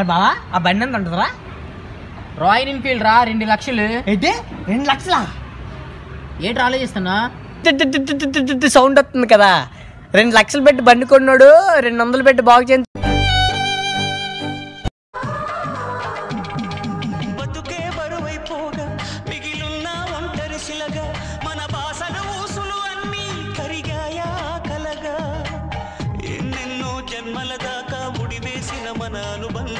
అరే బావా ఆ బండి ఎంత ఉంటుందిరా? రాయల్ ఎన్ఫీల్డ్ రా రెండు లక్షలు. ఏంటి? రెండు లక్షలా? ఏంటి ఆలోచిస్తున్నా? సౌండ్ వస్తుంది కదా. రెండు లక్షలు పెట్టి బండి కొన్నాడు రెండు వందలు పెట్టి బాగు చేయండి బతుకే బరువైపోగా మిగిలున్న ఒంటరి శిలగా మన బాసల ఊసులు అన్నీ కరిగాయా కలగా. ఎన్నెన్నో జన్మల దాకా ముడివేసిన మన అనుబంధం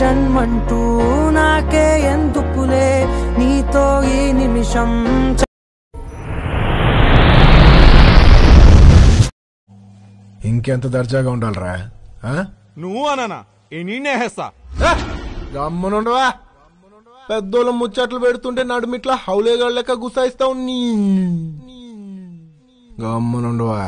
జన్మంటూ నాకే ఎందుకులే? నీతో ఈ నిమిషం ఇంకెంత దర్జాగా ఉండాలరా నువ్వు అననా? నేనే హెస్తా. గమ్మనుండవా? పెద్దోళ్ళ ముచ్చట్లు పెడుతుంటే నడుమిట్లా హౌలేగాళ్ళ లెక్క గుసాయిస్తావు నీ. గమ్మనుండవా?